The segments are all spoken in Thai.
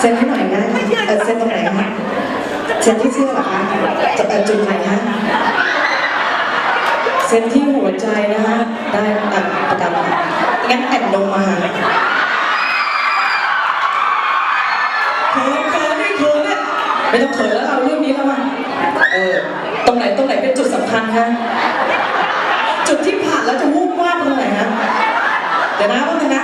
เซ็นให้หน่อยนะเออเซ็นตรงไหนคะเซ็นที่เสื้อเหรอคะจะเอ่อจุดไหนคะเซ็นที่หัวใจนะคะได้อะประจำค่ะงั้นแอบลงมาเขินเขินไม่เขินเนี่ยไม่ต้องเขินแล้วเราเรื่องนี้แล้วมาเออตรงไหนตรงไหนเป็นจุดสำคัญคะจุดที่ผ่านแล้วจะวูบวาบตรงไหนฮะเดี๋ยวนะว่าไงนะ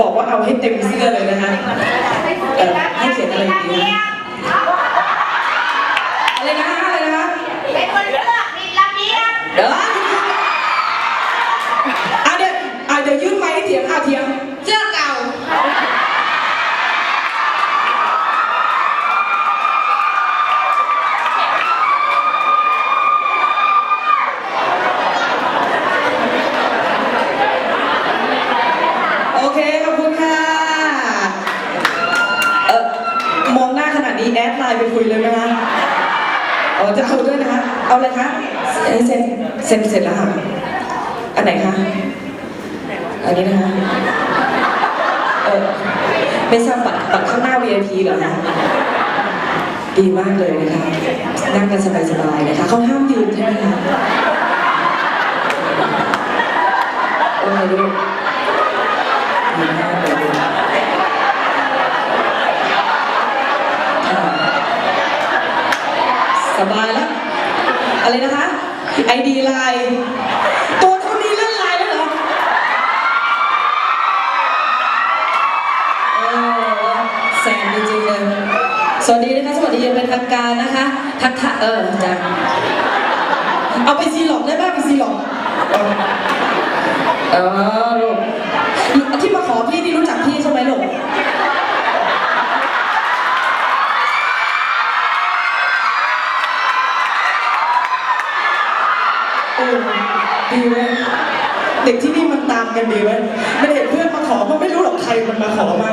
บอกว่าเอาให้เต็มเสื้อเลยนะคะเออให้เขียนอะไรดีนะอะไรนะอะไรนะคะ เป็นคนเลือกผิดระ เบียบเดี๋ยวอะอะเดี๋ยวอะเดี๋ยวยื่นไม้ให้เถียงอะเถียงเสื้อเก่า โอเค ขอบคุณค่ะ เออมองหน้าขนาดนี้แอดไลน์ไปคุยเลยไหมคะอ๋อจะเอาด้วยนะคะ เอาเลยคะ เอ้เซ็นเซ็นเสร็จแล้วค่ะ อันไหนคะ อันนี้นะคะ เออไม่ทราบบัตรบัตรข้างหน้า VIP เหรอคะดีมากเลยนะคะ นั่งกันสบายๆนะคะ เขาห้ามยืนใช่ไหมคะโอ้ยลูก ดีมากเลยสบายแล้ว อะไรนะคะ ไอดีไลน์ตัวเท่านี้เล่นไลน์แล้วเหรอ เออแซมจริงๆเลย สวัสดีนะคะ สวัสดียังเป็นทางการนะคะ ทักทะเออจ้ะเอาไปซีหลอกได้บ้างไปซีหลอกเออลูกที่มาขอพี่นี่รู้จักพี่ใช่ไหมลูกโอ้ดีเว้ยเด็กที่นี่มันตามกันดีเว้ยไม่เห็นเพื่อนมาขอมันไม่รู้หรอกใครมันมาขอมา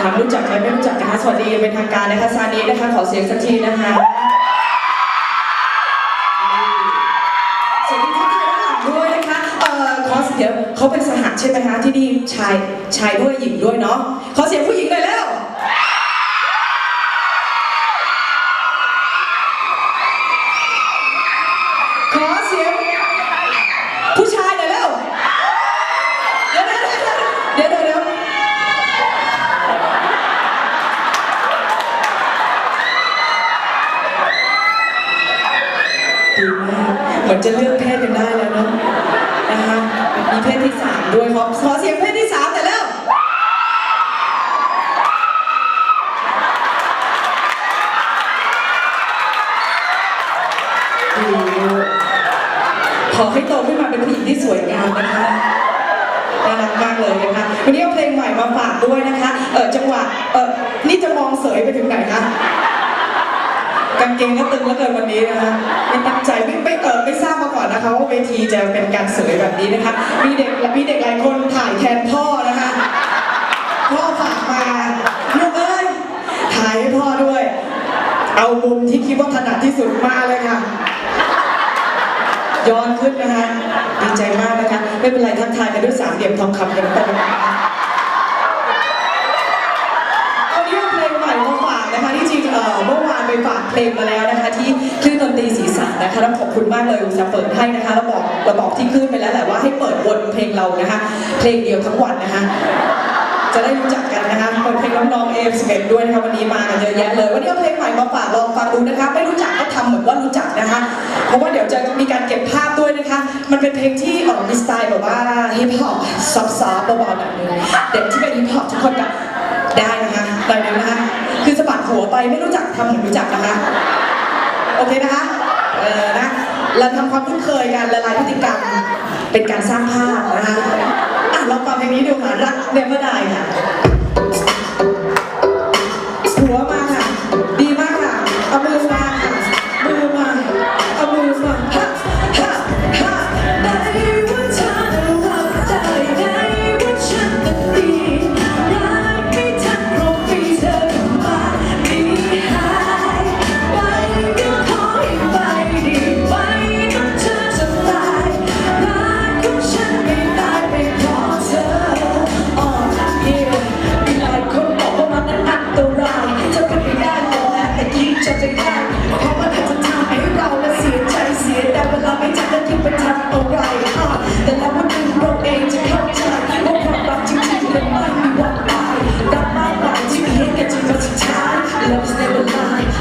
ถามรู้จักไหมไม่รู้จักนะคะสวัสดีเป็นทางการนะคะซานีนะคะขอเสียงสักทีนะคะสวัสดีท่านที่ด้านหลังด้วยนะคะเอ่อขอเสียงเขาเป็นสหใช่ไหมคะที่นี่ชายชายด้วยหญิงด้วยเนาะขอเสียงผู้หญิงหน่อยแล้ว จะเลือกเพศกันได้แล้วเนาะนะคะมีเพศที่สามด้วยครับขอเสียงเพศที่สามแต่แล้วขอให้โตขึ้นมาเป็นผู้หญิงที่สวยงามนะคะน่ารักมากเลยนะคะวันนี้เอาเพลงใหม่มาฝากด้วยนะคะ เออจังหวะเออนี่จะมองเสยไปถึงไหนคะ กางเกงก็ตึงแล้วเกินวันนี้นะคะไม่ตั้งใจไม่ไม่เออไม่ทราบมาก่อนนะคะว่าเวทีจะเป็นการเสยแบบนี้นะคะ มีเด็กมีเด็กหลายคนถ่ายแทนพ่อนะคะพ่อฝากมาลูกเอ้ยถ่ายให้พ่อด้วย เอามุมที่คิดว่าถนัดที่สุดมาเลยค่ะย้อนขึ้นนะคะดีใจมากนะคะ ไม่เป็นไรทักทายกันด้วยสามเหลี่ยมทองคำกันไปนะคะวันนี้เอาเพลงใหม่มาฝากนะคะที่จริงเอ่อเมื่อวานไปฝาก เพลงมาแล้วนะคะที่คลื่นดนตรีสีสันนะคะแล้วขอบคุณมากเลยอุตส่าห์เปิดให้นะคะแล้วบอกเราบอกที่คลื่นไปแล้วแหละว่าให้เปิดวนเพลงเรานะคะเพลงเดียวทั้งวันนะคะจะได้รู้จักกันนะคะเปิดเพลงน้องๆเอฟสเด้วยนะคะวันนี้มากันเยอะแยะเลยวันนี้เอาเพลงใหม่มาฝากลองฟังดูนะคะไม่รู้จักก็ทำเหมือนว่ารู้จักนะคะเพราะว่าเดี๋ยวจะมีการเก็บภาพด้วยนะคะ มันเป็นเพลงที่ออกมีสไตล์แบบว่าฮิปฮอปซอฟต์ๆเบาๆหน่อยนึงเด็กที่เป็นฮิปฮอปทุกคนแบบ ได้นะคะหน่อยนึงนะคะคือสะบัดหัวไปไม่รู้จักทำเหมือนรู้จักนะคะ โอเคนะคะ เออนะเราทำความคุ้นเคยกันละลายพฤติกรรม เป็นการสร้างภาพนะคะอะลองฟังเพลงนี้ดูค่ะรักเนเวอร์ได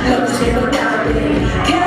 Cause you know that, baby.